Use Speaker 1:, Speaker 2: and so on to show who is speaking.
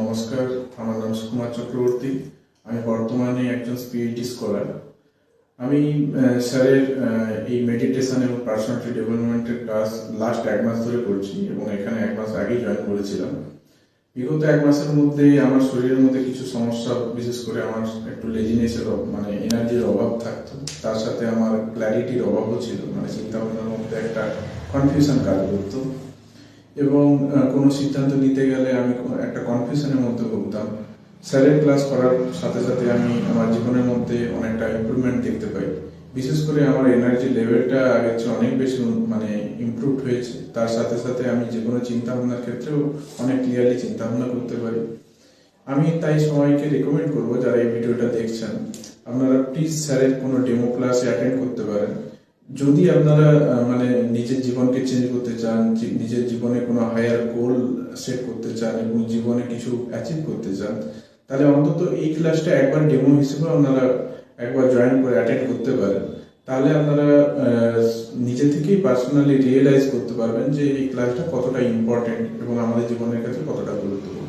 Speaker 1: নমস্কার। আমার নাম সুকুমার চক্রবর্তী। আমি বর্তমানে একজন পিএইচডি স্কলার আমি স্যারের এই মেডিটেশন এবং পার্সোনালিটি ডেভেলপমেন্টের ক্লাস লাস্ট এক মাস ধরে করছি এবং এখানে এক মাস আগেই জয়েন করেছিলাম। বিগত এক মাসের মধ্যে আমার শরীরের মধ্যে কিছু সমস্যা, বিশেষ করে আমার একটু লেজিনেসের মানে এনার্জির অভাব থাকতো। তার সাথে আমার ক্ল্যারিটির অভাবও ছিল মানে চিন্তা ভাবনার মধ্যে একটা কনফিউশন কাজ করতো। এবং কোনো সিদ্ধান্ত নিতে গেলে আমি একটা কনফিউশনের মধ্যে ভুগতাম। স্যারের ক্লাস করার সাথে সাথে আমি আমার জীবনের মধ্যে অনেকটা ইমপ্রুভমেন্ট দেখতে পাই। বিশেষ করে আমার এনার্জি লেভেলটা আগের চেয়ে অনেক বেশি মানে ইমপ্রুভ হয়েছে। তার সাথে সাথে আমি যে কোনো চিন্তা ভাবনার ক্ষেত্রেও অনেক ক্লিয়ারলি চিন্তা ভাবনা করতে পারি। আমি তাই সবাইকে রেকমেন্ড করব যারা এই ভিডিওটা দেখছেন, আপনারা প্লিজ স্যারের কোনো ডেমো ক্লাসে অ্যাটেন্ড করতে পারেন। যদি আপনারা মানে নিজের জীবনকে চেঞ্জ করতে চান নিজের জীবনে কোনো হায়ার গোল সেট করতে চান এবং জীবনে কিছু অ্যাচিভ করতে চান, তাহলে অন্তত এই ক্লাসটা একবার ডেমো হিসেবে আপনারা একবার জয়েন করে অ্যাটেন্ড করতে পারেন। তাহলে আপনারা নিজে থেকেই পার্সোনালি রিয়েলাইজ করতে পারবেন যে এই ক্লাসটা কতটা ইম্পর্টেন্ট এবং আমাদের জীবনের কাছে কতটা গুরুত্বপূর্ণ।